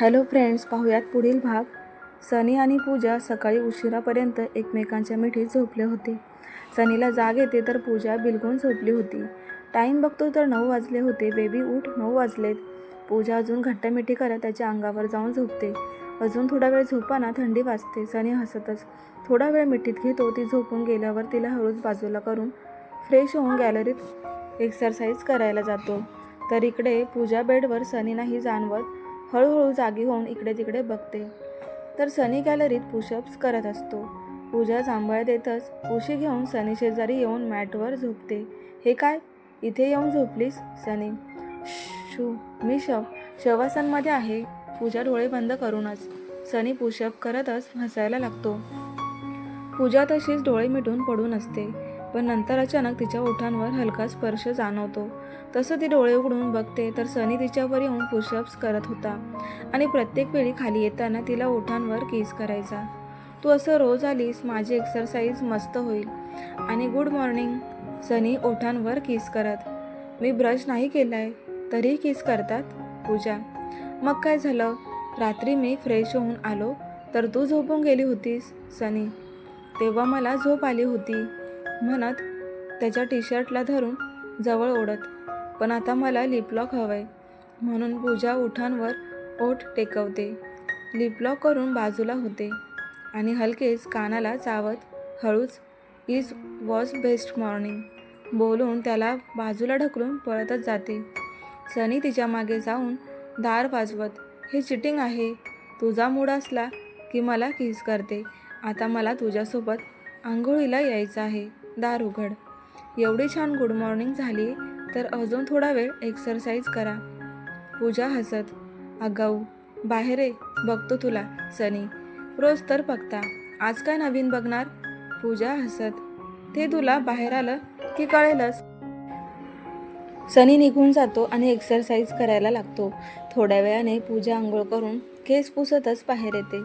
Hello friends पाहूयात पुढील भाग. सनी आणि पूजा सकाळी उशिरापर्यंत एकमेकांच्या मिठीत झोपले होते. सनीला जाग येते तर पूजा बिलगून झोपली होती. टाईम बघतो तर नऊ वाजले होते. बेबी उठ नऊ वाजलेत. पूजा अजून घट्ट मिठी करत त्याच्या अंगावर जाऊन झोपते. अजून थोडा वेळ झोपाना थंडी वाजते. सनी हसतच. थोडा वेळ मिठीत घेतो ती झोपून गेल्यावर तिला हळूच बाजूला करून फ्रेश होऊन गॅलरीत एक्सरसाइज करायला जातो. तर इकडे पूजा बेडवर सनी नाही जाणवत. हळूहळू जागी होऊन इकडे तिकडे बघते. तर सनी गॅलरीत पुशअप्स करत असतो. पूजा सांभाळ देतच उशी घेऊन सनी शेजारी येऊन मॅटवर झोपते. हे काय? इथे येऊन झोपलीस सनी? शू मी शव शवासनमध्ये आहे. पूजा डोळे बंद करूनच सनी पुशअप करतच हसायला लागतो. पूजा तशीच डोळे मिटून पडून असते. पण नंतर अचानक तिच्या ओठांवर हलका स्पर्श जाणवतो. तसं ती डोळे उघडून बघते तर सनी तिच्यावर येऊन पुशअप्स करत होता आणि प्रत्येक वेळी खाली येताना तिला ओठांवर किस करायचा. तू असं रोज आलीस माझी एक्सरसाइज मस्त होईल आणि गुड मॉर्निंग सनी ओठांवर किस करत. मी ब्रश नाही केलाय तरी किस करतात पूजा. मग काय झालं? रात्री मी फ्रेश होऊन आलो तर तू झोपून गेली होतीस सनी. तेव्हा मला झोप आली होती. म्हणत त्याच्या टी शर्टला धरून जवळ ओढत पण आता मला लिपलॉक हवंय. म्हणून पूजा ओठांवर ओठ टेकवते. लिपलॉक करून बाजूला होते आणि हलकेच कानाला चावत हळूच इज वॉज बेस्ट मॉर्निंग. बोलून त्याला बाजूला ढकलून पळतच जाते. सनी तिच्यामागे जाऊन दार वाजवत हे चिटिंग आहे. तुझा मूड असला की मला किस करते. आता मला तुझ्यासोबत आंघोळीला यायचं आहे. दार उघड. एवढी छान गुड मॉर्निंग झाली तर अजून थोडा वेळ एक्सरसाइज करा. पूजा हसत अगाऊ बाहेर ये बघतो तुला सनी. रोज तर बघता. आज काय नवीन बघणार? पूजा हसत ते तुला बाहेर आलं की कळेलच. सनी निघून जातो आणि एक्सरसाइज करायला लागतो. थोड्या वेळाने पूजा आंघोळ करून केस पुसतच बाहेर येते.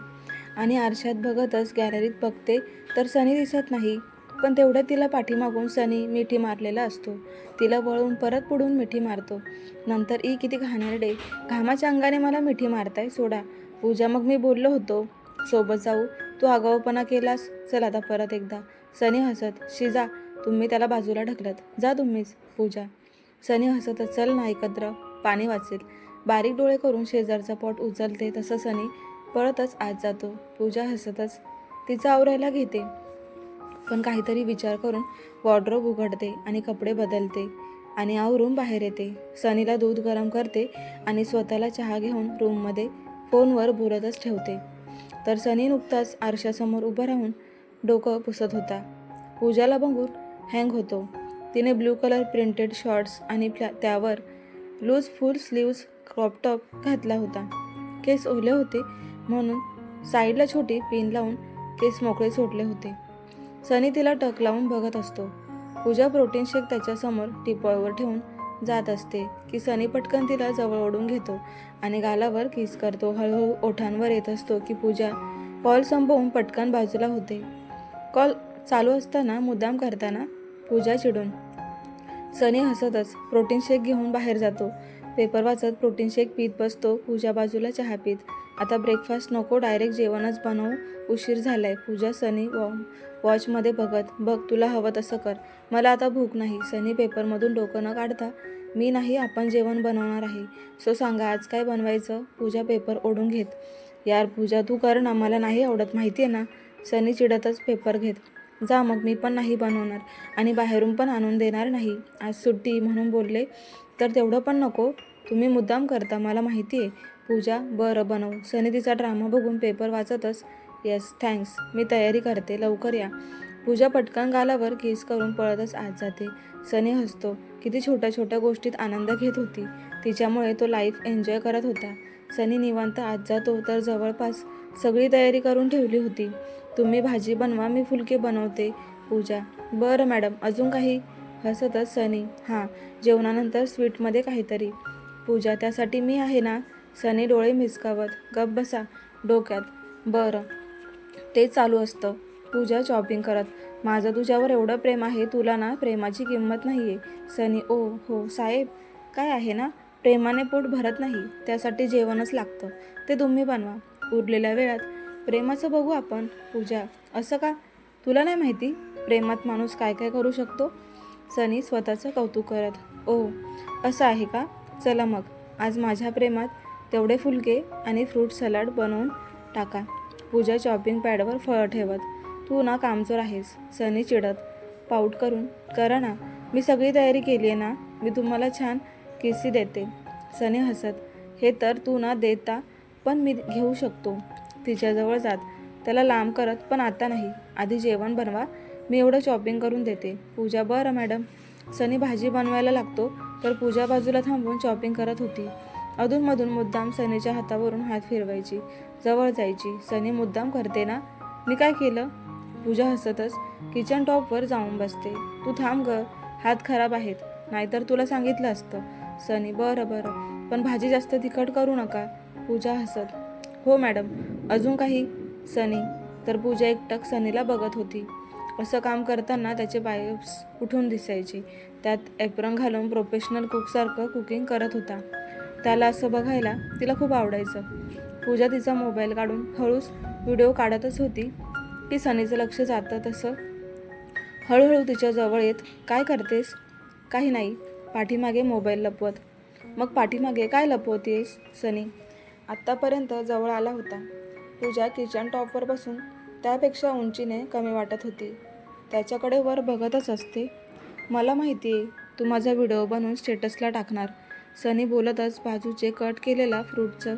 आणि आरशात बघतच गॅलरीत बघते तर सनी दिसत नाही. पण तेवढ्यात तिला पाठीमागून सनी मिठी मारलेला असतो. तिला वळून परत पुढून मिठी मारतो. नंतर ई किती घाणेरडे घामाच्या अंगाने मला मिठी मारताय सोडा. पूजा मग मी बोललो होतो. सोबत जाऊ. तू आगाऊपणा केलास? चल आता परत एकदा. सनी हसत शिजा तुम्ही त्याला बाजूला ढकलत. जा तुम्हीच पूजा. सनी हसतच चल ना एकत्र. पाणी वाचेल. बारीक डोळे करून शेजारचा पोट उचलते तसं सनी पळतच आत जातो. पूजा हसतच तिचं आवरायला घेते. पण काहीतरी विचार करून वॉर्ड्रोब उघडते आणि कपडे बदलते आणि आवरून बाहेर येते. सनीला दूध गरम करते आणि स्वतःला चहा घेऊन रूममध्ये फोनवर बोलतच ठेवते. तर सनी नुकताच आरशासमोर उभं राहून डोकं पुसत होता. पूजाला बघून हँग होतो. तिने ब्लू कलर प्रिंटेड शॉर्ट्स आणि त्यावर लूज फुल स्लीव्ज क्रॉपटॉप घातला होता. केस ओले होते म्हणून साईडला छोटी पिन लावून केस मोकळे सोडले होते. सनी तिला टक लावून बघत असतो. पूजा प्रोटीन शेक त्याच्यासमोर टिपॉयवर ठेवून जात असते की सनी पटकन तिला जवळ ओढून घेतो आणि गालावर किस करतो हळूहळू ओठांवर येत असतो की पूजा कॉल संपवून पटकन बाजूला होते. कॉल चालू असताना मुद्दाम करताना पूजा चिडून सनी हसतच प्रोटीन शेक घेऊन बाहेर जातो. पेपर वाचत प्रोटीन शेक पीत बसतो. पूजा बाजूला चहा पीत आता ब्रेकफास्ट नको डायरेक्ट जेवणच बनवू. उशीर झालाय. पूजा सनी वॉ वॉचमध्ये बघत बघ तुला हवं तसं कर. मला आता भूक नाही. सनी पेपरमधून डोकं न काढता मी नाही आपण जेवण बनवणार आहे. सो सांगा आज काय बनवायचं? पूजा पेपर ओढून घेत. यार पूजा तू कर ना. मला नाही आवडत. माहिती आहे ना? सनी चिडतच पेपर घेत. जा मग मी पण नाही बनवणार. आणि बाहेरून पण आणून देणार नाही. आज सुट्टी म्हणून बोलले. तर तेवढं पण नको. तुम्ही मुद्दाम करता. मला माहिती आहे पूजा बरं बनव. सनी तिचा ड्रामा बघून पेपर वाचतच. येस थँक्स मी तयारी करते. लवकर या. पूजा पटकन गालावर केस करून पळतच आत जाते. सनी हसतो. किती छोट्या छोट्या गोष्टीत आनंद घेत होती. तिच्यामुळे तो लाईफ एन्जॉय करत होता. सनी निवांत आत जातो तर जवळपास सगळी तयारी करून ठेवली होती. तुम्ही भाजी बनवा मी फुलके बनवते. पूजा बरं मॅडम अजून काही? हसतच सनी. हां जेवणानंतर स्वीटमध्ये काहीतरी. पूजा त्यासाठी मी आहे ना? सनी डोळे मिचकावत गप बसा डोक्यात. बरं. ते चालू असतं. पूजा शॉपिंग करत. माझं तुझ्यावर एवढं प्रेम आहे तुला ना प्रेमाची किंमत नाही आहे सनी ओ हो साहेब काय आहे ना? प्रेमाने पोट भरत नाही त्यासाठी जेवणच लागतं. ते तुम्ही बनवा. उरलेल्या वेळात प्रेमाचं बघू आपण पूजा. असं का? तुला नाही माहिती? प्रेमात माणूस काय काय करू शकतो? सनी स्वतःचं कौतुक करत ओ असं आहे का? चला मग. आज माझ्या प्रेमात तेवढे फुलके आणि फ्रूट सलाड बनवून टाका. पूजा चॉपिंग पॅडवर फळं ठेवत. तू ना कामचोर आहेस. सनी चिडत. पाऊट करून करा ना. मी सगळी तयारी केली आहे ना. मी तुम्हाला छान किस्सी देते. सनी हसत. हे तर तू ना देता पण मी घेऊ शकतो. तिच्याजवळ जात. त्याला लांब करत पण आता नाही. आधी जेवण बनवा. मी एवढं चॉपिंग करून देते. पूजा बरं मॅडम. सनी भाजी बनवायला लागतो तर पूजा बाजूला थांबून शॉपिंग करत होती. अधूनमधून मुद्दाम सनीच्या हातावरून हात फिरवायची. जवळ जायची. सनी मुद्दाम करते ना? मी काय केलं? पूजा हसतच. किचन टॉपवर जाऊन बसते. तू थांब ग. हात खराब आहेत. नाहीतर तुला सांगितलं असतं. सनी बरं बरं. पण भाजी जास्त तिखट करू नका. पूजा हसत. हो मॅडम. अजून काही? सनी. तर पूजा एकटक सनीला बघत होती. असं काम करताना त्याचे बायोप्स उठून दिसायचे. त्यात एप्रन घालून प्रोफेशनल कुकसारखं कुकिंग करत होता. त्याला असं बघायला तिला खूप आवडायचं. पूजा तिचा मोबाईल काढून हळूच व्हिडिओ काढतच होती. की सनीचं लक्ष जातं तसं. हळूहळू तिच्या जवळ येत काय करतेस? काही नाही. पाठीमागे मोबाईल लपवत. मग पाठीमागे काय लपवतेस सनी? आत्तापर्यंत जवळ आला होता. पूजा किचन टॉपवर बसून त्यापेक्षा उंचीने कमी वाटत होती. त्याच्याकडे वर बघतच असते. मला माहिती आहे तू माझा व्हिडिओ बनवून स्टेटसला टाकणार. सनी बोलतच बाजूचे कट केलेला फ्रूटचं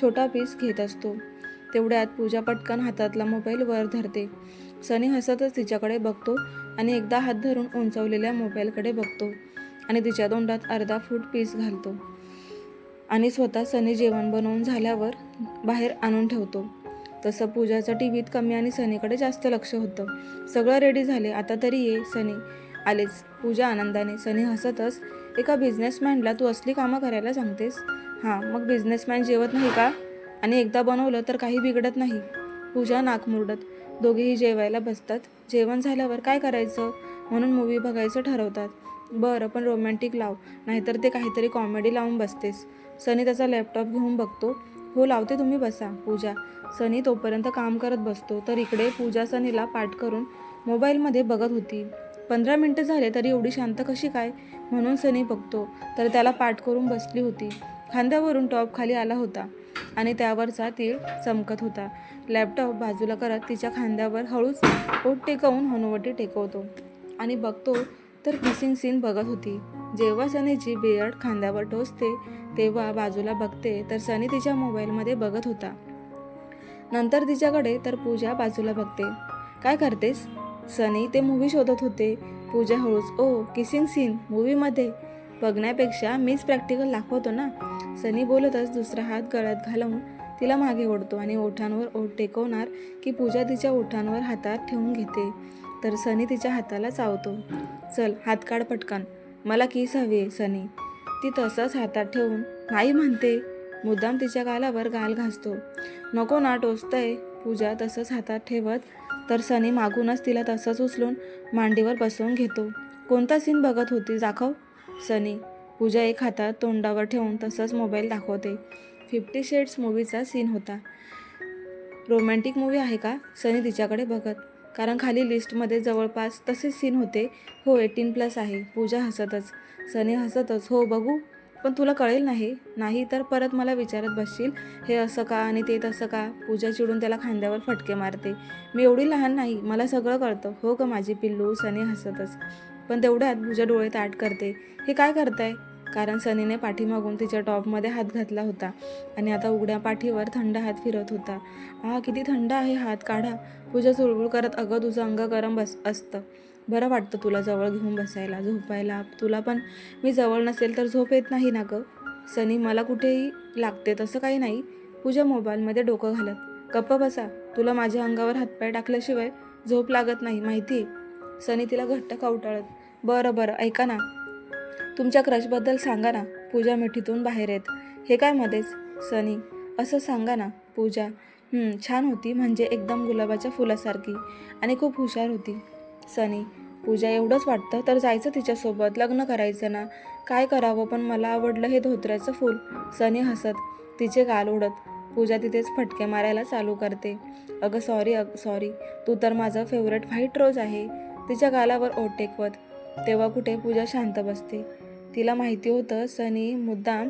छोटा पीस घेत असतो. तेवढ्यात पूजा पटकन हातातला मोबाईल वर धरते. सनी हसतच तिच्याकडे बघतो आणि एकदा हात धरून उंचवलेल्या मोबाईलकडे बघतो आणि तिच्या तोंडात अर्धा फूट पीस घालतो. आणि स्वतः सनी जेवण बनवून झाल्यावर बाहेर आणून ठेवतो. तसं पूजाचं टी व्हीत कमी आणि सनीकडे जास्त लक्ष होतं. सगळं रेडी झाले आता तरी ये सनी. आलेच. पूजा आनंदाने सनी हसतच एका बिझनेसमॅनला तू असली कामं करायला सांगतेस? हां मग बिझनेसमॅन जेवत नाही का? आणि एकदा बनवलं तर काही बिघडत नाही. पूजा नाक मुरडत. दोघेही जेवायला बसतात. जेवण झाल्यावर काय करायचं? म्हणून मूवी बघायचं ठरवतात. बरं पण रोमॅन्टिक लाव. नाहीतर ते काहीतरी कॉमेडी लावून बसतेस. सनी त्याचा लॅपटॉप घेऊन बघतो. हो लावते तुम्ही बसा पूजा. सनी तोपर्यंत काम करत बसतो. तर इकडे पूजा सनीला पाठ करून मोबाईलमध्ये बघत होती. पंधरा मिनटं झाले तरी एवढी शांत कशी काय? म्हणून सनी बघतो. तर त्याला पाठ करून बसली होती. खांद्यावरून टॉप खाली आला होता आणि त्यावरचा तीळ चमकत होता. लॅपटॉप बाजूला करत तिच्या खांद्यावर हळूच पोट टेकवून हनुवटी टेकवतो आणि बघतो तर किसिंग सीन बघत होती. जेव्हा सनीची बियर्ड खांद्यावर टोचते तेव्हा बाजूला बघते तर सनी तिच्या मोबाईलमध्ये बघत होता. नंतर तिच्याकडे तर पूजा बाजूला बघते. काय करतेस? सनी ते मूवी शोधत होते. पूजा हळूच ओ किसिंग सीन मूवीमध्ये बघण्यापेक्षा मीच प्रॅक्टिकल दाखवतो ना. सनी बोलतच दुसरा हात गळ्यात घालवून तिला मागे ओढतो आणि ओठांवर ओठ टेकवणार की पूजा तिच्या ओठांवर हातात ठेवून घेते. तर सनी तिच्या हाताला चावतो. चल हात काढ पटकन. मला किस हवी आहे सनी. ती तसंच हातात ठेवून नाही म्हणते. मुद्दाम तिच्या गालावर गाल घासतो. नको ना टोचतंय. पूजा तसंच हातात ठेवत तर सनी मागूनच तिला तसंच उचलून मांडीवर बसवून घेतो. कोणता सीन बघत होती दाखव? सनी पूजा एक हातात तोंडावर ठेवून तसंच मोबाईल दाखवते. फिफ्टी शेड्स मूवीचा सीन होता. रोमॅन्टिक मूवी आहे का? सनी तिच्याकडे बघत. कारण खाली लिस्टमध्ये जवळपास तसेच सीन होते. हो एटीन प्लस आहे. पूजा हसतच. सनी हसतच. हो बघू. पण तुला कळेल नाही. नाही तर परत मला विचारत बसशील हे असं का आणि ते तसं का? पूजा चिडून त्याला खांद्यावर फटके मारते. मी एवढी लहान नाही मला सगळं कळतं. हो का माझी पिल्लू सनी हसतच. पण तेवढ्यात पूजा डोळे ताट करते. हे काय करताय? कारण सनीने पाठीमागून तिच्या टॉपमध्ये हात घातला होता आणि आता उघड्या पाठीवर थंड हात फिरत होता. हा किती थंड आहे हात काढा. पूजा चुळबुळ करत अगं तुझं अंग गरम बस असतं. बरं वाटतं तुला जवळ घेऊन बसायला झोपायला. तुला पण मी जवळ नसेल तर झोप येत नाही ना गं. सनी मला कुठेही लागते तसं काही नाही. पूजा मोबाईलमध्ये डोकं घालत. गप्प बसा. तुला माझ्या अंगावर हातपाय टाकल्याशिवाय झोप लागत नाही माहिती? आहे सनी तिला घट्ट कवटाळत बरं बरं ऐका ना. तुमच्या क्रशबद्दल सांगा ना. पूजा मिठीतून बाहेर येत. हे काय मध्येच? सनी असं सांगा ना पूजा. छान होती. म्हणजे एकदम गुलाबाच्या फुलासारखी. आणि खूप हुशार होती. सनी पूजा एवढंच वाटतं तर जायचं तिच्यासोबत लग्न करायचं ना. काय करावं पण मला आवडलं हे धोत्र्याचं फूल. सनी हसत तिचे गाल उडत. पूजा तिथेच फटके मारायला चालू करते. अगं सॉरी अग सॉरी तू तर माझं फेवरेट व्हाईट रोज आहे. तिच्या गालावर ओट टेकवत. तेव्हा कुठे पूजा शांत बसते. तिला माहिती होतं सनी मुद्दाम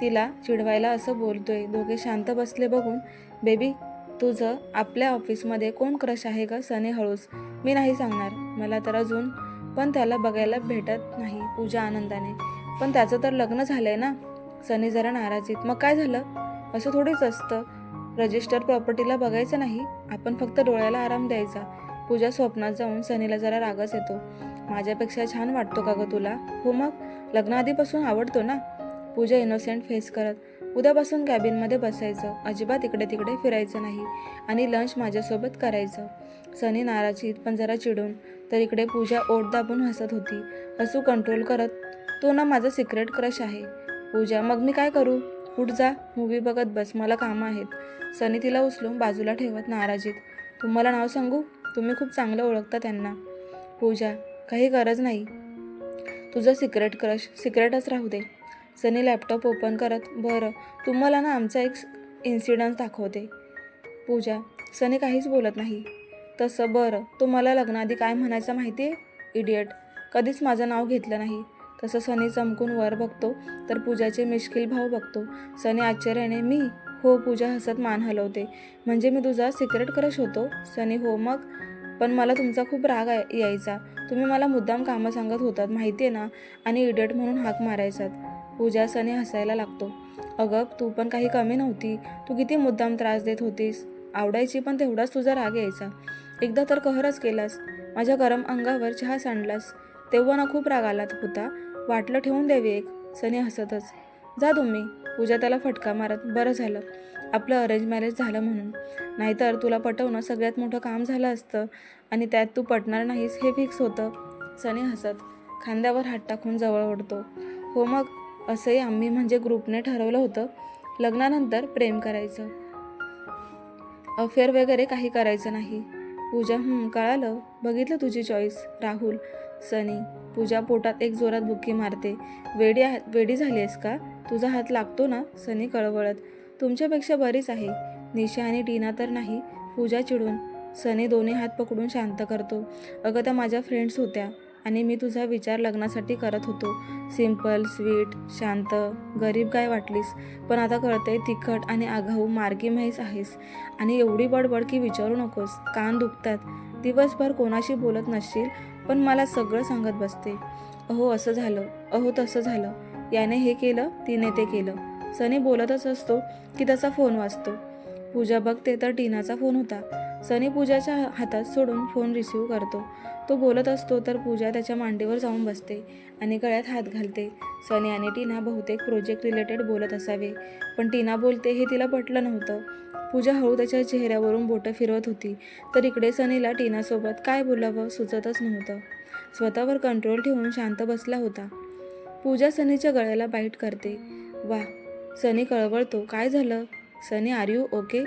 तिला चिडवायला असं बोलतोय. दोघे शांत बसले बघून बेबी तुझं आपल्या ऑफिसमध्ये कोण क्रश आहे का सनी हळूच मी नाही सांगणार. मला तर अजून पण त्याला बघायला भेटत नाही पूजा आनंदाने. पण त्याचं तर लग्न झालंय ना? सनी जरा नाराजीत. मग काय झालं? असं थोडीच असतं. रजिस्टर प्रॉपर्टीला बघायचं नाही. आपण फक्त डोळ्याला आराम द्यायचा. पूजा स्वप्नात जाऊन सनीला जरा रागच येतो. माझ्यापेक्षा छान वाटतो का गं तुला? हो मग? लग्नाआधीपासून आवडतो ना? पूजा इनोसेंट फेस करत. उद्यापासून कॅबिनमध्ये बसायचं. अजिबात इकडे तिकडे फिरायचं नाही. आणि लंच माझ्यासोबत करायचं. सनी नाराजीत पण जरा चिडून तर इकडे पूजा ओट दाबून हसत होती. हसू कंट्रोल करत. तो ना माझा सिक्रेट क्रश आहे. पूजा मग मी काय करू? उठ जा. मूवी बघत बस. मला कामं आहेत. सनी तिला उचलून बाजूला ठेवत नाराजीत. तुम्हाला नाव सांगू? तुम्ही खूप चांगलं ओळखता त्यांना. पूजा काही गरज नाही. तुझं सिक्रेट क्रश सिक्रेटच राहू दे. सनी लॅपटॉप ओपन करत बरं तुम्हाला ना आमचा एक इन्सिडन्स दाखवते. पूजा सनी काहीच बोलत नाही. तसं बरं तुम्हाला लग्नाआधी काय म्हणायचं माहिती आहे इडियट कधीच माझं नाव घेतलं नाही. तसं सनी चमकून वर बघतो तर पूजाचे मिश्किल भाव बघतो. सनी आश्चर्याने मी? हो पूजा हसत मान हलवते. म्हणजे मी तुझा सिक्रेट क्रश होतो? सनी हो मग? पण मला तुमचा खूप राग आहे- यायचा. तुम्ही मला मुद्दाम कामं सांगत होतात माहिती आहे ना? आणि इडियट म्हणून हाक मारायचात. पूजा सनी हसायला लागतो. अगं तू पण काही कमी नव्हती. तू किती मुद्दाम त्रास देत होतीस. आवडायची पण तेवढाच तुझा राग यायचा. एकदा तर कहरच केलास. माझ्या गरम अंगावर चहा सांडलास. तेव्हा ना खूप राग आला होता. वाटलं ठेवून द्यावी एक. सनी हसतच. जा तुम्ही. पूजा त्याला फटका मारत बरं झालं. आपलं अरेंज मॅरेज झालं म्हणून. नाहीतर तुला पटवणं सगळ्यात मोठं काम झालं असतं. आणि त्यात तू पटणार नाहीस हे फिक्स होतं. सनी हसत. खांद्यावर हात टाकून जवळ ओढतो. हो मग? असंही आम्ही म्हणजे ग्रुपने ठरवलं होतं. लग्नानंतर प्रेम करायचं. अफेअर वगैरे काही करायचं नाही. पूजा कळालं. बघितलं तुझी चॉईस राहुल सनी. पूजा पोटात एक जोरात बुक्की मारते. वेडी वेडी झाली आहेस का? तुझा हात लागतो ना? सनी कळवळत. तुमच्यापेक्षा बरीच आहे. निशा आणि टीना तर नाही. पूजा चिडून. सनी दोन्ही हात पकडून शांत करतो. अगं त्या माझ्या फ्रेंड्स होत्या. आणि मी तुझा विचार लग्नासाठी करत होतो. सिंपल स्वीट शांत गरीब काय वाटलीस? पण आता कळतंय तिखट आणि आघाऊ मार्गी म्हैस आहेस. आणि एवढी बडबड की विचारू नकोस कान दुखतात. दिवसभर कोणाशी बोलत नसशील पण मला सगळं सांगत बसते. अहो असं झालं. अहो तसं झालं. याने हे केलं तिने ते केलं. सनी बोलतच असतो की त्याचा फोन वाजतो. पूजा बघते तर टीनाचा फोन होता. सनी पूजाच्या हातात सोडून फोन रिसीव करतो. तो बोलत असतो तर पूजा त्याच्या मांडीवर जाऊन बसते आणि गळ्यात हात घालते. सनी आणि टीना बहुतेक प्रोजेक्ट रिलेटेड बोलत असावे. पण टीना बोलते हे तिला पटलं नव्हतं. पूजा हळू त्याच्या चेहऱ्यावरून बोटं फिरवत होती. तर इकडे सनीला टीनासोबत काय बोलावं सुचतच नव्हतं. स्वतःवर कंट्रोल ठेवून शांत बसला होता. पूजा सनीच्या गळ्याला बाईट करते. वा सनी कळवळतो. काय झालं? Sunny are you okay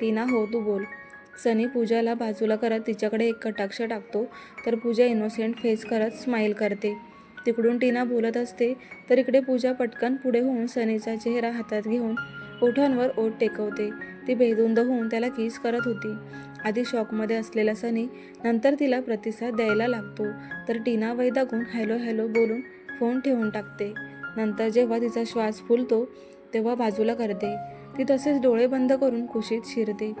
Tina हो तू बोल. सनी पूजाला बाजूला करत तिच्याकडे एक कटाक्ष टाकतो तर पूजा इनोसेंट फेस करत स्माईल करते. तिकडून टीना बोलत असते तर इकडे पूजा पटकन पुढे होऊन सनीचा चेहरा हातात घेऊन ओठांवर ओठ टेकवते. ती बेधुंद होऊन त्याला किस करत होती. आधी शॉकमध्ये असलेला सनी नंतर तिला प्रतिसाद द्यायला लागतो तर टीना वैदागून हॅलो हॅलो बोलून फोन ठेवून टाकते. नंतर जेव्हा तिचा श्वास फुलतो तेव्हा बाजूला करते. ती तसेच डोळे बंद करून कुशीत शिरते.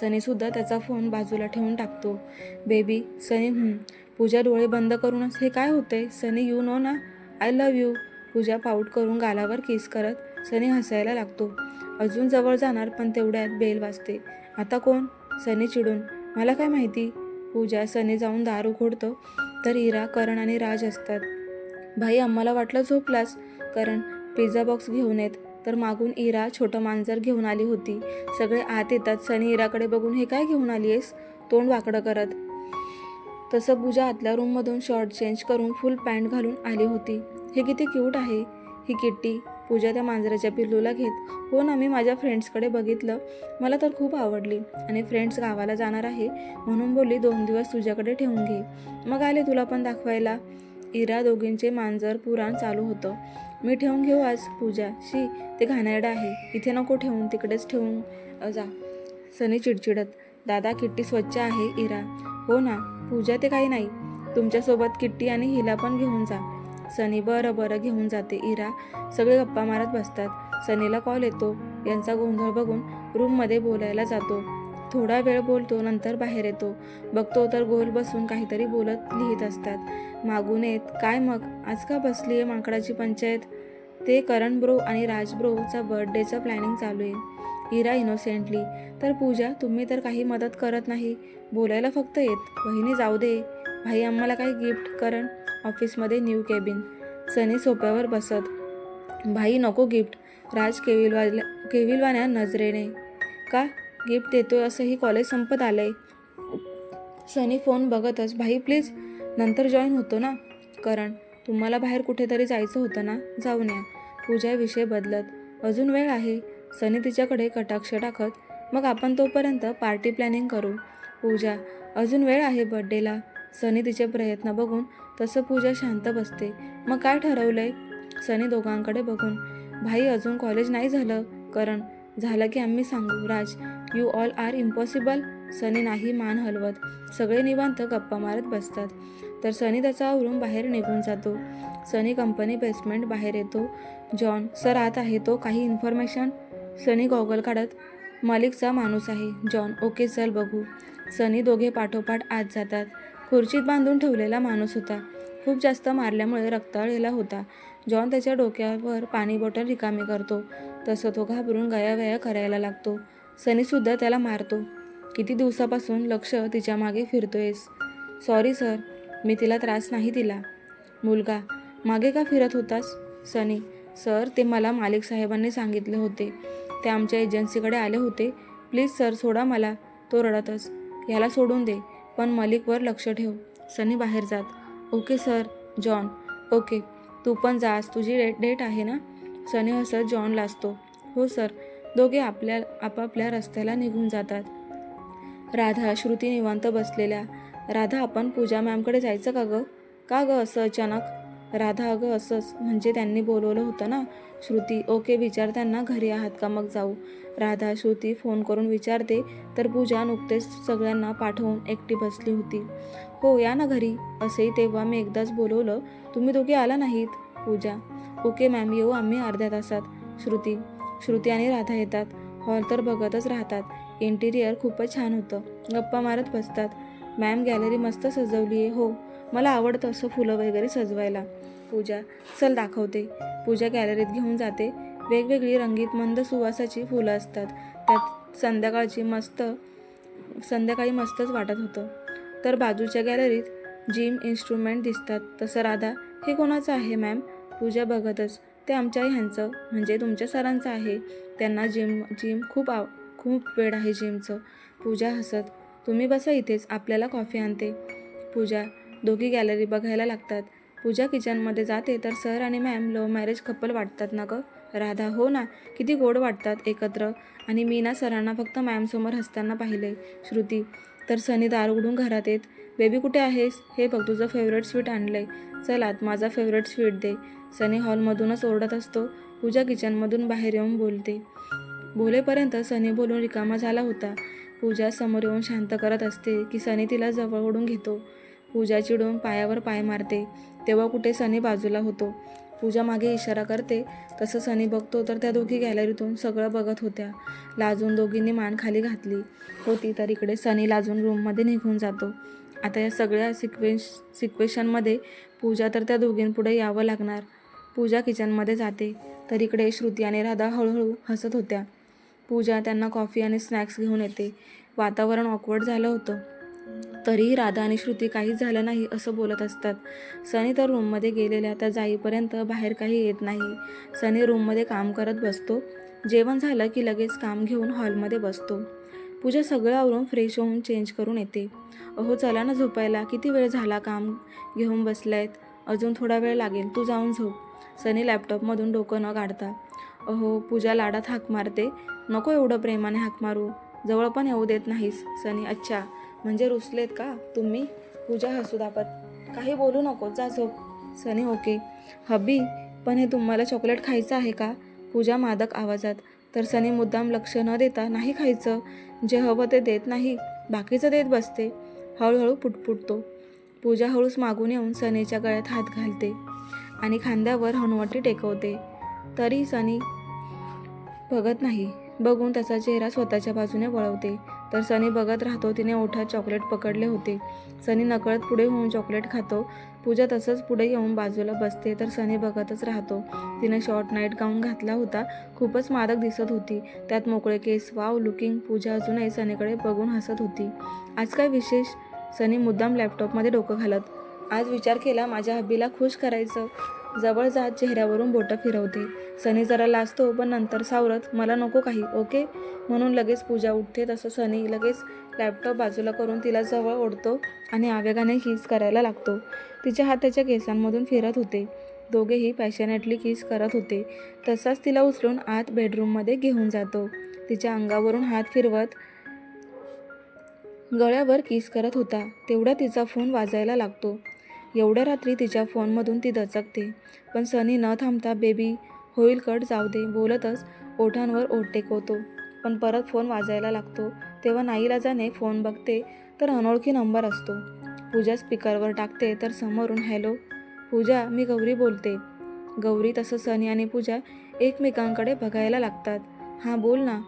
सनीसुद्धा त्याचा फोन बाजूला ठेवून टाकतो. बेबी सनी पूजा डोळे बंद करूनच हे काय होते सनी यू नो ना? I love you Pooja pout करून गालावर किस करत सनी हसायला लागतो. अजून जवळ जाणार पण तेवढ्यात बेल वाजते. आता कोण? सनी चिडून. मला काय माहिती? पूजा सनी जाऊन दार उघडतो. तर इरा करण आणि राज असतात. भाई आम्हाला वाटलं झोपलास. कारण पिझ्झा बॉक्स घेऊन येत. तर मागून इरा छोटं मांजर घेऊन आली होती. सगळे आत येतात. सनी इराकडे बघून हे काय घेऊन आली आहेस तोंड वाकडं करत. तसं पूजा आतल्या रूममधून शॉर्ट चेंज करून फुल पॅन्ट घालून आली होती. हे किती क्यूट आहे ही किट्टी. पूजा त्या मांजराच्या पिल्लूला घेत हो ना मी माझ्या फ्रेंड्सकडे बघितलं. मला तर खूप आवडली आणि फ्रेंड्स गावाला जाणार आहे म्हणून बोलली दोन दिवस तुझ्याकडे ठेवून घे. मग आले तुला पण दाखवायला. इरा दोघींचे मांजर पुराण चालू होतं. मी ठेवून घेऊ आज पूजा. शी ते घाणेरडं आहे. इथे नको ठेवून तिकडेच ठेवून जा. सनी चिडचिडत. दादा किट्टी स्वच्छ आहे इरा. हो ना पूजा ते काही नाही. तुमच्यासोबत किट्टी आणि हिला पण घेऊन जा. सनी बरं बरं घेऊन जाते. इरा सगळे गप्पा मारत बसतात. सनीला कॉल येतो. यांचा गोंधळ बघून रूममध्ये बोलायला जातो. थोडा वेळ बोलतो नंतर बाहेर येतो. बघतो तर गोल बसून काहीतरी बोलत लिहित असतात. मागून येत काय मग? आज का बसली आहे माकडाची पंचायत? ते करण ब्रो आणि राज ब्रोचा बर्थडेचं प्लॅनिंग चालू आहे. इरा इनोसेंटली तर पूजा तुम्ही तर काही मदत करत नाही. बोलायला फक्त येत. बहिणी जाऊ दे. भाई आम्हाला काही गिफ्ट करण. ऑफिसमध्ये न्यू केबिन. सनी सोप्यावर बसत. भाई नको गिफ्ट. राज केविलवाल्या केविलवाण्या नजरेने. का? गिफ्ट देतोय आहे असंही कॉलेज संपत आलं आहे सनी फोन बघतच भाई प्लीज नंतर जॉईन होतो ना? करण तुम्हाला बाहेर कुठेतरी जायचं होतं ना? जाऊन या. पूजा विषय बदलत. अजून वेळ आहे. सनी तिच्याकडे कटाक्ष टाकत मग आपण तोपर्यंत पार्टी प्लॅनिंग करू. पूजा अजून वेळ आहे बड्डेला सनी तिचे प्रयत्न बघून तसं पूजा शांत बसते. मग काय ठरवलंय? सनी दोघांकडे बघून भाई अजून कॉलेज नाही झालं. करण झालं की आम्ही सांगू Raj you all are impossible Sunny नाही मान हलवत. सगळे निवांत गप्पा मारत बसतात. तर सनी त्याचा आवरून बाहेर निघून जातो. सनी कंपनी बेसमेंट बाहेर येतो. जॉन सर आत आहे तो. काही इन्फॉर्मेशन सनी गॉगल काढत मालिकचा माणूस आहे. जॉन ओके चल बघू. सनी दोघे पाठोपाठ आत जातात. खुर्चीत बांधून ठेवलेला माणूस होता. खूप जास्त मारल्यामुळे रक्ताळलेला होता. जॉन त्याच्या डोक्यावर पाणी बॉटल रिकामी करतो. तसं तो घाबरून गयावया करायला लागतो. सनीसुद्धा त्याला मारतो. किती दिवसापासून लक्ष तिच्यामागे फिरतोयस. सॉरी सर मी तिला त्रास नाही दिला. मुलगा मागे का फिरत होतास? सनी सर ते मला मालिक साहेबांनी सांगितले होते. ते आमच्या एजन्सीकडे आले होते. प्लीज सर सोडा मला. तो रडतच. याला सोडून दे पण मलिकवर लक्ष ठेव. सनी बाहेर जात. Okay sir John. ओके तू पण जास तुझी डेट डेट आहे ना? सनी हसत जॉनला असतो हो सर. दोघे आपल्या आपापल्या रस्त्याला निघून जातात. राधा श्रुती निवांत बसलेल्या. राधा आपण पूजा मॅमकडे जायचं का गं? का गं असं अचानक? राधा अगं असंच. म्हणजे त्यांनी बोलवलं होतं ना? श्रुती ओके विचारताना घरी आहात का? मग जाऊ. राधा श्रुती फोन करून विचारते. तर पूजा नुकतेच सगळ्यांना पाठवून एकटी बसली होती. हो या ना घरी. असंही तेव्हा मी एकदाच बोलवलं. तुम्ही दोघे आला नाहीत? पूजा. ओके मॅम येऊ आम्ही अर्ध्या तासात. श्रुती. श्रुती आणि राधा येतात. हॉल तर बघतच राहतात. इंटिरियर खूपच छान होतं. गप्पा मारत बसतात. मॅम गॅलरी मस्त सजवली आहे हो मला आवडतं असं फुलं वगैरे सजवायला. पूजा. चल दाखवते. पूजा गॅलरीत घेऊन जाते. वेगवेगळी रंगीत मंद सुवासाची फुलं असतात. त्यात संध्याकाळची मस्त संध्याकाळी मस्तच वाटत होतं. तर बाजूच्या गॅलरीत जिम इन्स्ट्रुमेंट दिसतात. तसं राधा हे कोणाचं आहे मॅम पूजा बघतच. ते आमच्या ह्यांचं म्हणजे तुमच्या सरांचं आहे. त्यांना जिम जिम खूप आव खूप वेळ आहे जिमचं पूजा हसत तुम्ही बसा इथेच आपल्याला कॉफी आणते. पूजा दोघी गॅलरी बघायला लागतात. पूजा किचनमध्ये जाते तर सर आणि मॅम लव्ह मॅरेज कपल वाटतात ना गं? राधा हो ना. किती गोड वाटतात एकत्र. आणि मी ना सरांना फक्त मॅमसमोर हसताना पाहिले. श्रुती तर सनी दार उघडून घरात येत बेबी कुठे आहेस? हे बघ तुझं फेवरेट स्वीट आणलंय. चल आत माझा फेवरेट स्वीट दे. सनी हॉलमधूनच ओरडत असतो. पूजा किचनमधून बाहेर येऊन बोलते. बोलेपर्यंत सनी बोलून रिकामा झाला होता. पूजा समोर येऊन शांत करत असते की सनी तिला जवळ ओढून घेतो. पूजा चिडून पायावर पाय मारते. तेव्हा कुठे सनी बाजूला होतो. पूजा मागे इशारा करते. तसं सनी बघतो तर त्या दोघी गॅलरीतून सगळं बघत होत्या. लाजून दोघींनी मान खाली घातली. होती तर इकडे सनी लाजून रूममध्ये निघून जातो. आता या सगळ्या सिक्वेश सिक्वेशनमध्ये पूजा तर त्या दोघींपुढे यावं लागणार. पूजा किचनमध्ये जाते. तर इकडे श्रुती आणि राधा हळूहळू हसत होत्या. पूजा त्यांना कॉफी आणि स्नॅक्स घेऊन येते. वातावरण ऑकवर्ड झालं होतं. तरीही राधा आणि श्रुती काहीच झालं नाही असं बोलत असतात. सनी तर रूममध्ये गेलेल्या त्या जाईपर्यंत बाहेर काही येत नाही. सनी रूममध्ये काम करत बसतो. जेवण झालं की लगेच काम घेऊन हॉलमध्ये बसतो. पूजा सगळं आवरून फ्रेश होऊन चेंज करून येते. अहो चला ना झोपायला. किती वेळ झाला काम घेऊन बसलायत? अजून थोडा वेळ लागेल. तू जाऊन झोप. सनी लॅपटॉपमधून डोकं न काढता. अहो पूजा लाडात हाक मारते. नको एवढं प्रेमाने हाक मारू. जवळ पण येऊ देत नाहीस सनी. अच्छा. म्हणजे रुसलेत का? तुम्ही? पूजा हसू दापत काही बोलू नको जा झोप. सनी हो ओके हबी पण हे तुम्हाला चॉकलेट खायचं आहे का? पूजा मादक आवाजात. तर सनी मुद्दाम लक्ष न देता नाही खायचं. जे हवं ते देत नाही बाकीचं देत बसते. हळूहळू पुटपुटतो. पूजा हळूच मागून येऊन सनीच्या गळ्यात हात घालते आणि खांद्यावर हनुवटी टेकवते. तरी सनी बघत नाही. बघून त्याचा चेहरा स्वतःच्या बाजूने वळवते. तर सनी बघत राहतो तिने ओठात चॉकलेट पकडले होते. सनी नकळत पुढे होऊन चॉकलेट खातो. पूजा तसंच पुढे येऊन बाजूला बसते तर सनी बघतच राहतो. तिने शॉर्ट नाईट गाऊन घातला होता. खूपच मादक दिसत होती. त्यात मोकळे केस वाव लुकिंग पूजा अजूनही सनीकडे बघून हसत होती. आज काय विशेष? सनी मुद्दाम लॅपटॉपमध्ये डोकं घालत. आज विचार केला माझ्या हब्बीला खुश करायचं. जवळ जात चेहऱ्यावरून बोटं फिरवते. सनी जरा लाजतो पण नंतर सावरत मला नको काही ओके? म्हणून लगेच पूजा उठते तसं सनी लगेच लॅपटॉप बाजूला करून तिला जवळ ओढतो आणि आवेगाने किस करायला लागतो. तिच्या हाताच्या केसांमधून फिरत होते. दोघेही पॅशनेटली किस करत होते. तसाच तिला उचलून आत बेडरूममध्ये घेऊन जातो. तिच्या अंगावरून हात फिरवत गळ्यावर किस करत होता. तेवढा तिचा फोन वाजायला लागतो. एवढ्या रात्री तिच्या फोनमधून ती दचकते. पण सनी न थांबता बेबी होईल कट जाऊ दे बोलतच ओठांवर ओठ टेकवतो. पण परत फोन वाजायला लागतो. तेव्हा नाईलाजाने फोन बघते तर अनोळखी नंबर असतो. पूजा स्पीकरवर टाकते तर समोरून हॅलो पूजा मी गौरी बोलते. गौरी तसं सनी आणि पूजा एकमेकांकडे बघायला लागतात. हां बोल ना.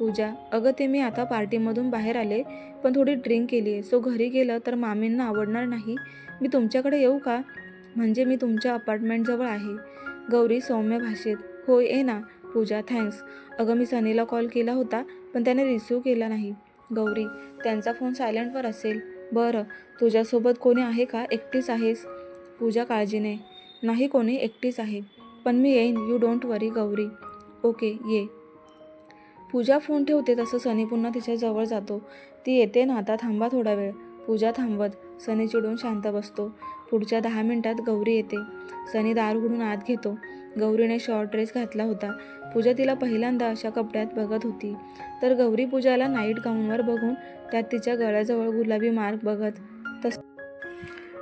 पूजा. अगं ते मी आता पार्टीमधून बाहेर आले पण थोडी ड्रिंक केली. आहे सो घरी गेलं तर मामींना आवडणार नाही. मी तुमच्याकडे येऊ का? म्हणजे मी तुमच्या अपार्टमेंटजवळ आहे. गौरी सौम्य भाषेत होय ये ना पूजा थँक्स अगं मी सनीला कॉल केला होता पण त्याने रिसिव्ह केला नाही. गौरी त्यांचा फोन सायलेंटवर असेल. बरं तुझ्यासोबत कोणी आहे का? एकटीच आहेस. पूजा काळजीने नाही कोणी एकटीच आहे. पण मी येईन you don't worry Gauri. Okay ये. पूजा फोन ठेवते तसं सनी पुन्हा तिच्या जवळ जातो. ती येते ना आता थांबा थोडा वेळ. पूजा थांबवत सनी चिडून शांत बसतो. पुढच्या दहा मिनिटात गौरी येते. सनी दार उघडून आत घेतो. गौरीने शॉर्ट ड्रेस घातला होता. पूजा तिला पहिल्यांदा अशा कपड्यात बघत होती. तर गौरी पूजाला नाईट गाऊनवर बघून त्यात तिच्या गळ्याजवळ गुलाबी मार्क बघत तस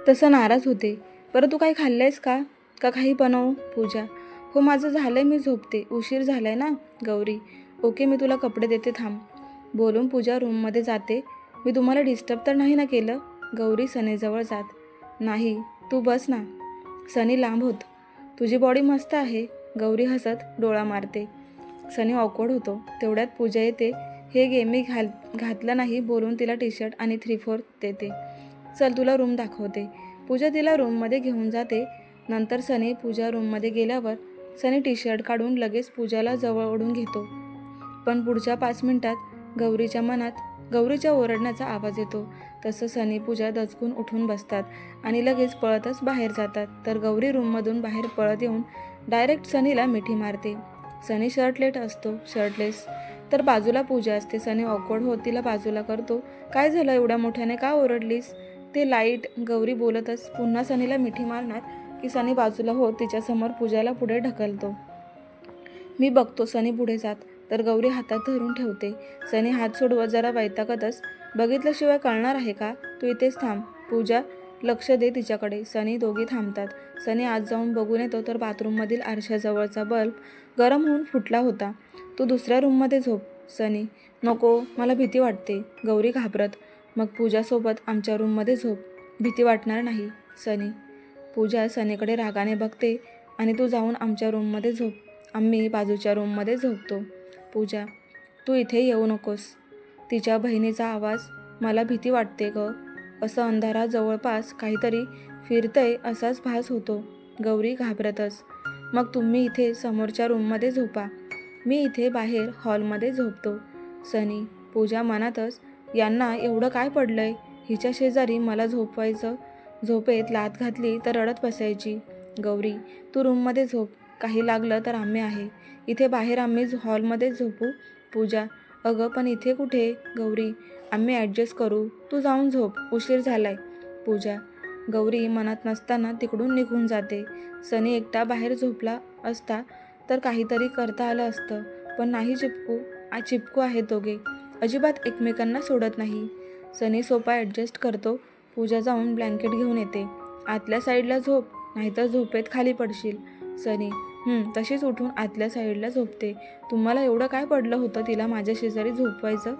तसं नाराज होते. परत तू काही खाल्लंयस का? का काही बनवू पूजा? हो माझं झालंय मी झोपते. उशीर झालाय ना गौरी. ओके मी तुला कपडे देते थांब. बोलून पूजा रूममध्ये जाते. मी तुम्हाला डिस्टर्ब तर नाही ना केलं? गौरी सनीजवळ जात. नाही तू बस ना. सनी लांब होत. तुझी बॉडी मस्त आहे. गौरी हसत डोळा मारते. सनी ऑकवर्ड होतो. तेवढ्यात पूजा येते. हे गे मी घाल घातलं नाही बोलून तिला टी शर्ट आणि थ्री फोर देते. चल तुला रूम दाखवते. पूजा तिला रूममध्ये घेऊन जाते. नंतर सनी पूजा रूममध्ये गेल्यावर सनी टी शर्ट काढून लगेच पूजाला जवळ ओढून घेतो. पण पुढच्या पाच मिनिटात गौरीच्या मनात गौरीच्या ओरडण्याचा आवाज येतो. तसं सनी पूजा दचकून उठून बसतात आणि लगेच पळतच बाहेर जातात. तर गौरी रूममधून बाहेर पळत येऊन डायरेक्ट सनीला मिठी मारते. सनी शर्टलेट असतो. शर्टलेस तर बाजूला पूजा असते. सनी ऑकवर्ड होत तिला बाजूला करतो. काय झालं? एवढ्या मोठ्याने का ओरडलीस? ते लाइट गौरी बोलतच पुन्हा सनीला मिठी मारणार की सनी बाजूला होत तिच्यासमोर पूजाला पुढे ढकलतो. मी बघतो. सनी पुढे जात तर गौरी हातात धरून ठेवते. सनी हात सोडवत जरा वैतागतच बघितल्याशिवाय कळणार आहे का? तू इथेच थांब. पूजा लक्ष दे तिच्याकडे. सनी दोघी थांबतात. सनी आत जाऊन बघून येतो तर बाथरूममधील आरशाजवळचा बल्ब गरम होऊन फुटला होता. तू दुसऱ्या रूममध्ये झोप सनी. नको मला भीती वाटते. गौरी घाबरत मग पूजासोबत आमच्या रूममध्ये झोप. भीती वाटणार नाही सनी. पूजा सनीकडे रागाने बघते आणि तू जाऊन आमच्या रूममध्ये झोप. आम्ही बाजूच्या रूममध्ये झोपतो. पूजा तू इथे येऊ नकोस. तिच्या बहिणीचा आवाज मला भीती वाटते ग. असं अंधारा जवळपास काहीतरी फिरतंय असाच भास होतो. गौरी घाबरतच. मग तुम्ही इथे समोरच्या रूममध्ये झोपा. मी इथे बाहेर हॉलमध्ये झोपतो. सनी पूजा मनातच यांना एवढं काय पडलंय? हिच्या शेजारी मला झोपवायचं? झोपेत लात घातली तर रडत बसायची. गौरी तू रूममध्ये झोप. काही लागलं तर आम्ही आहे. इथे बाहेर आम्ही हॉलमध्ये झोपू पूजा. अगं पण इथे कुठे? गौरी आम्ही ॲडजस्ट करू. तू जाऊन झोप उशीर झालाय. पूजा. गौरी मनात नसताना तिकडून निघून जाते. सनी एकटा बाहेर झोपला असता तर काहीतरी करता आलं असतं पण नाही चिपकू. आ चिपकू आहेत दोघे. अजिबात एकमेकांना सोडत नाही. सनी सोपा ॲडजस्ट करतो. पूजा जाऊन ब्लँकेट घेऊन येते. आतल्या साईडला झोप नाहीतर झोपेत खाली पडशील. सनी तशीच उठून आतल्या साईडला झोपते. तुम्हाला एवढं काय पडलं होतं तिला माझ्या शेजारी झोपवायचं?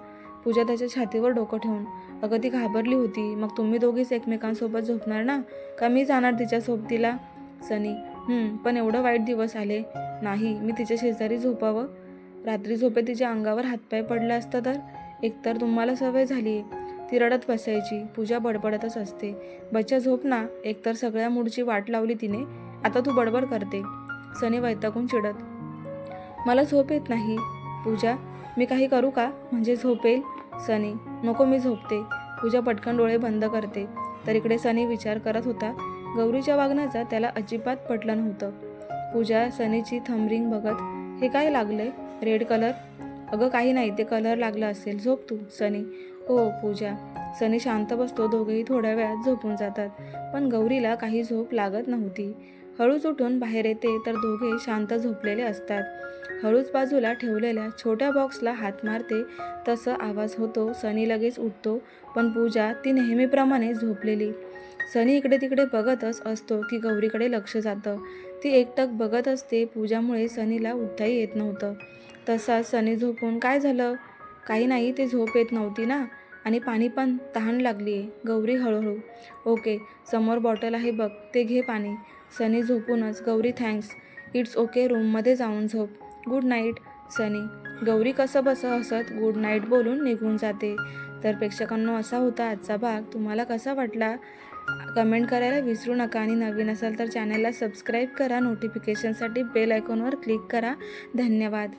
पूजा त्याच्या छातीवर डोकं ठेवून. अगं ती घाबरली होती. मग तुम्ही दोघीच एकमेकांसोबत झोपणार ना? का मी जाणार तिच्या सोबतीला सनी पण एवढं वाईट दिवस आले. नाही मी तिच्या शेजारी झोपावं? रात्री झोपे तिच्या अंगावर हातपाय पडला असतं तर? एकतर तुम्हाला सवय झाली. ती रडत बसायची. पूजा बडबडतच असते. बच्चा झोप ना. एकतर सगळ्या मूडची वाट लावली तिने. आता तू बडबड करते. सनी वैतागून चिडत. मला झोप येत नाही पूजा. मी काही करू का? म्हणजे झोपेल? सनी नको मी झोपते. पूजा पटकन डोळे बंद करते. तर इकडे सनी विचार करत होता गौरीच्या वागण्याचा त्याला अजिबात पटलं नव्हतं. पूजा सनीची थंबरिंग बघत हे काय लागलंय? रेड कलर अगं काही नाही. ते कलर लागला असेल. झोप तू सनी. हो पूजा. सनी शांत बसतो दोघेही थोड्या वेळात झोपून जातात. पण गौरीला काही झोप लागत नव्हती. हळूच उठून बाहेर येते तर दोघे शांत झोपलेले असतात. हळूच बाजूला ठेवलेल्या छोट्या बॉक्सला हात मारते. तसं आवाज होतो सनी लगेच उठतो पण पूजा ती नेहमीप्रमाणे झोपलेली. सनी इकडे तिकडे बघतच असतो की गौरीकडे लक्ष जातं. ती एकटक बघत असते पूजामुळे सनीला उठताही येत नव्हतं. तसाच सनी झोपून काय झालं? काही नाही ते झोप येत नव्हती ना? आणि पाणी पण तहान लागली आहे गौरी हळूहळू ओके समोर बॉटल आहे बघ ते घे पाणी. सनी झोपूनच गौरी थँक्स. इट्स ओके रूममध्ये जाऊन झोप. गुड नाईट सनी. गौरी कसं बसं हसत? गुड नाईट बोलून निघून जाते. तर प्रेक्षकांनो असा होता आजचा भाग. तुम्हाला कसा वाटला? कमेंट करायला विसरू नका आणि नवीन असाल तर चॅनलला सबस्क्राईब करा. नोटिफिकेशनसाठी बेल आयकॉनवर क्लिक करा. धन्यवाद.